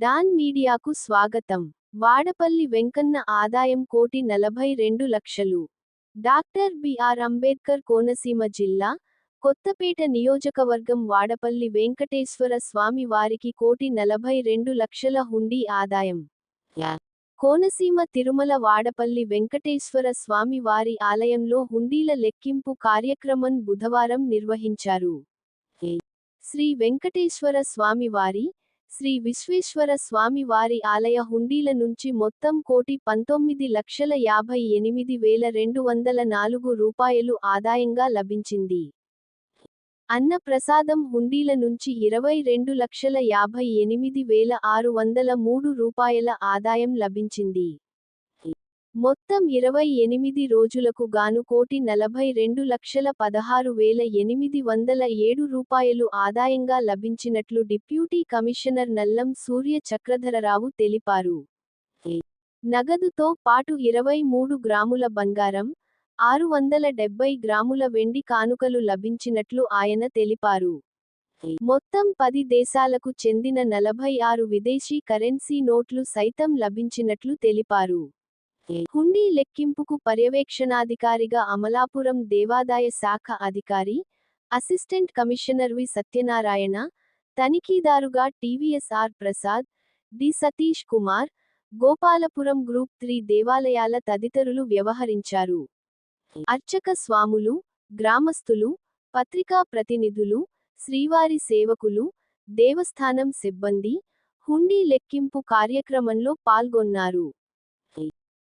Don మీడియాకు స్వాగతం. వాడపల్లి వెంకన్న ఆదాయం కోటి నలభై రెండు లక్షలు. డాక్టర్ బిఆర్ అంబేద్కర్ కోనసీమ జిల్లా కొత్తపేట నియోజకవర్గం వాడపల్లి వెంకటేశ్వర స్వామి వారికి కోటి నలభై రెండు లక్షల హుండీ ఆదాయం. కోనసీమ తిరుమల వాడపల్లి వెంకటేశ్వర స్వామి వారి ఆలయంలో హుండీల లెక్కింపు కార్యక్రమం బుధవారం నిర్వహించారు. శ్రీ వెంకటేశ్వర స్వామి వారి శ్రీ విశ్వేశ్వర స్వామి వారి ఆలయ హుండీల నుంచి మొత్తం కోటి పంతొమ్మిది లక్షల యాభై ఎనిమిది వేల రెండు వందల నాలుగు రూపాయలు ఆదాయంగా లభించింది. అన్నప్రసాదం హుండీల నుంచి ఇరవై రెండు లక్షల యాభై ఎనిమిది వేల ఆరు వందల మూడు రూపాయల ఆదాయం లభించింది. మొత్తం ఇరవై ఎనిమిది రోజులకు గాను కోటి నలభై రెండు లక్షల పదహారు వేల ఎనిమిది వందల ఏడు రూపాయలు ఆదాయంగా లభించినట్లు డిప్యూటీ కమిషనర్ నల్లం సూర్య చక్రధరరావు తెలిపారు. నగదుతో పాటు ఇరవై మూడు గ్రాముల బంగారం ఆరు వందల డెబ్బై గ్రాముల వెండి కానుకలు లభించినట్లు ఆయన తెలిపారు. మొత్తం పది దేశాలకు చెందిన నలభై ఆరు విదేశీ కరెన్సీ నోట్లు సైతం లభించినట్లు తెలిపారు. హుండీ లెక్కింపుకు పర్యవేక్షణాధికారిగా అమలాపురం దేవాదాయ శాఖ అధికారి assistant commissioner V. Satyanarayana తనిఖీదారుగా TVSR Prasad D. Satish Kumar Gopalapuram group three దేవాలయాల తదితరులు వ్యవహరించారు. అర్చక స్వాములు గ్రామస్తులు పత్రికా ప్రతినిధులు శ్రీవారి సేవకులు దేవస్థానం సిబ్బంది హుండీ లెక్కింపు కార్యక్రమంలో పాల్గొన్నారు.